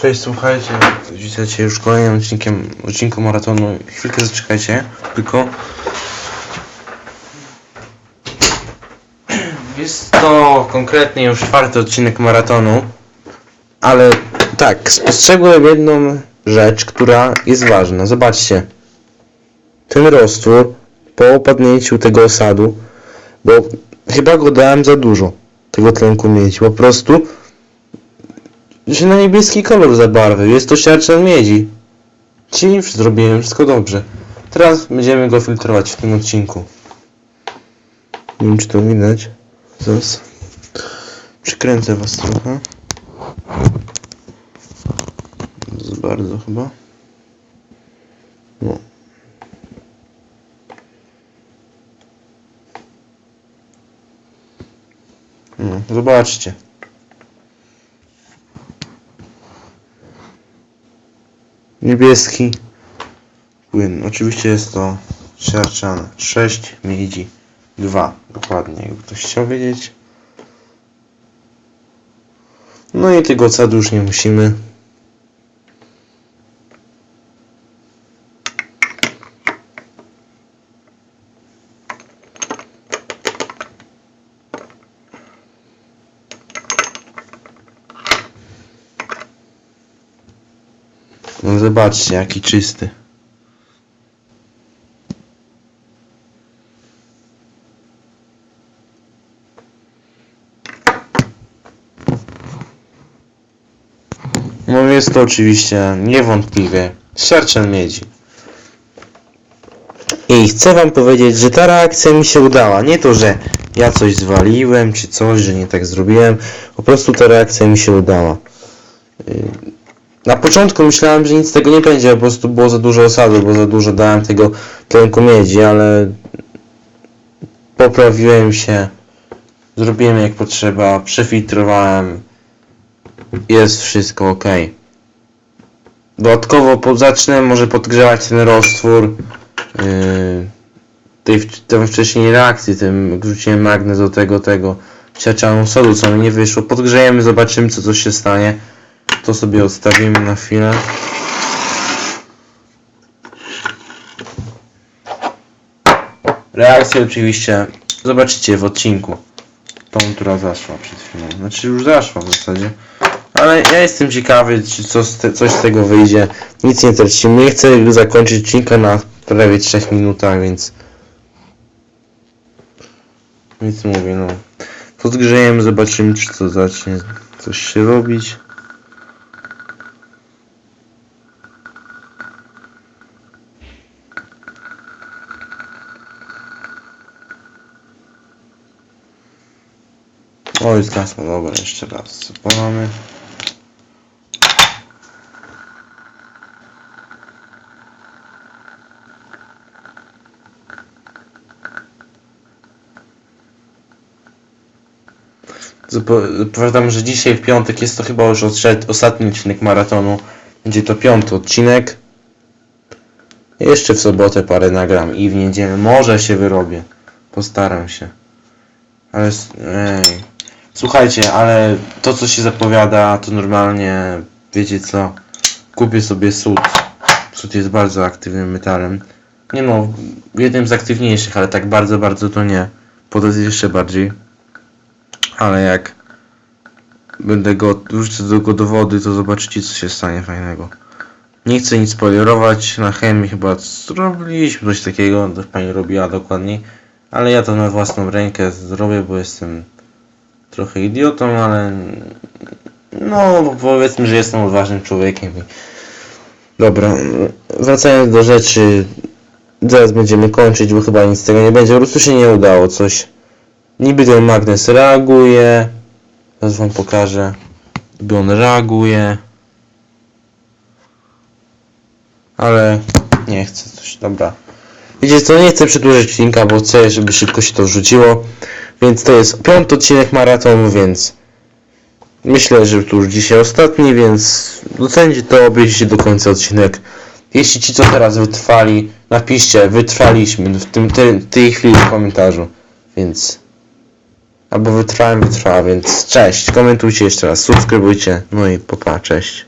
Cześć, słuchajcie, witajcie już kolejnym odcinkiem, odcinku maratonu. Chwilkę zaczekajcie, tylko... Jest to konkretnie już czwarty odcinek maratonu, ale tak, spostrzegłem jedną rzecz, która jest ważna. Zobaczcie, ten roztwór po opadnięciu tego osadu, bo chyba go dałem za dużo, tego tlenku miedzi, po prostu się na niebieski kolor zabarwił. Jest to siarczan miedzi. Już zrobiłem wszystko dobrze. Teraz będziemy go filtrować w tym odcinku. Nie wiem czy to widać. Zaraz. Przykręcę was trochę. Za bardzo chyba. No. No, zobaczcie. Niebieski płyn. Oczywiście jest to siarczane. 6 miedzi 2. Dokładnie, jakby ktoś chciał wiedzieć. No i tego ocadu już nie musimy. No zobaczcie, jaki czysty. No jest to oczywiście niewątpliwie siarczan miedzi. I chcę wam powiedzieć, że ta reakcja mi się udała. Nie to, że ja coś zwaliłem, czy coś, że nie tak zrobiłem. Po prostu ta reakcja mi się udała. Na początku myślałem, że nic z tego nie będzie, po prostu było za dużo osadu, bo za dużo dałem tego tlenku miedzi, ale poprawiłem się, zrobiłem jak potrzeba, przefiltrowałem, jest wszystko ok. Dodatkowo zacznę może podgrzewać ten roztwór yy, tej, tej wcześniej reakcji, tym wrzuciłem magnes do tego, tego siarczaną sodu, co mi nie wyszło. Podgrzejemy, zobaczymy co, co się stanie. To sobie odstawimy na chwilę. Reakcję oczywiście zobaczycie w odcinku. Tą, która zaszła przed chwilą. Znaczy już zaszła w zasadzie. Ale ja jestem ciekawy, czy co z te, coś z tego wyjdzie. Nic nie tracimy. Nie chcę zakończyć odcinka na prawie 3 minutach, więc... Więc mówię, no. Podgrzejemy, zobaczymy, czy to zacznie coś się robić. Oj, zgasło, dobra, jeszcze raz. Zapalamy. Powiadam, że dzisiaj w piątek jest to chyba już ostatni odcinek maratonu. Będzie to piąty odcinek. Jeszcze w sobotę parę nagram i w niedzielę może się wyrobię. Postaram się. Ale ej. Słuchajcie, ale to co się zapowiada, to normalnie wiecie co? Kupię sobie sód. Sód jest bardzo aktywnym metalem. Nie no, jednym z aktywniejszych, ale tak bardzo, bardzo to nie. Potem jeszcze bardziej. Ale jak będę go wrzucę do do wody, to zobaczycie co się stanie fajnego. Nie chcę nic spoilerować, na chemii chyba zrobiliśmy coś takiego, to pani robiła dokładniej. Ale ja to na własną rękę zrobię, bo jestem trochę idiotą, ale no powiedzmy, że jestem odważnym człowiekiem. Dobra, wracając do rzeczy, zaraz będziemy kończyć, bo chyba nic z tego nie będzie, po prostu się nie udało coś. Niby ten magnes reaguje, zaraz wam pokażę, niby on reaguje, ale nie chcę coś, dobra. Wiecie co, nie chcę przedłużyć odcinka, bo chcę, żeby szybko się to wrzuciło. Więc to jest piąty odcinek maratonu, więc myślę, że to już dzisiaj ostatni, więc docencie to, obejrzyjcie do końca odcinek. Jeśli ci co teraz wytrwali, napiszcie, wytrwaliśmy w tym, tej, tej chwili w komentarzu. Więc albo wytrwałem, wytrwała, więc cześć, komentujcie jeszcze raz, subskrybujcie, no i popa, cześć.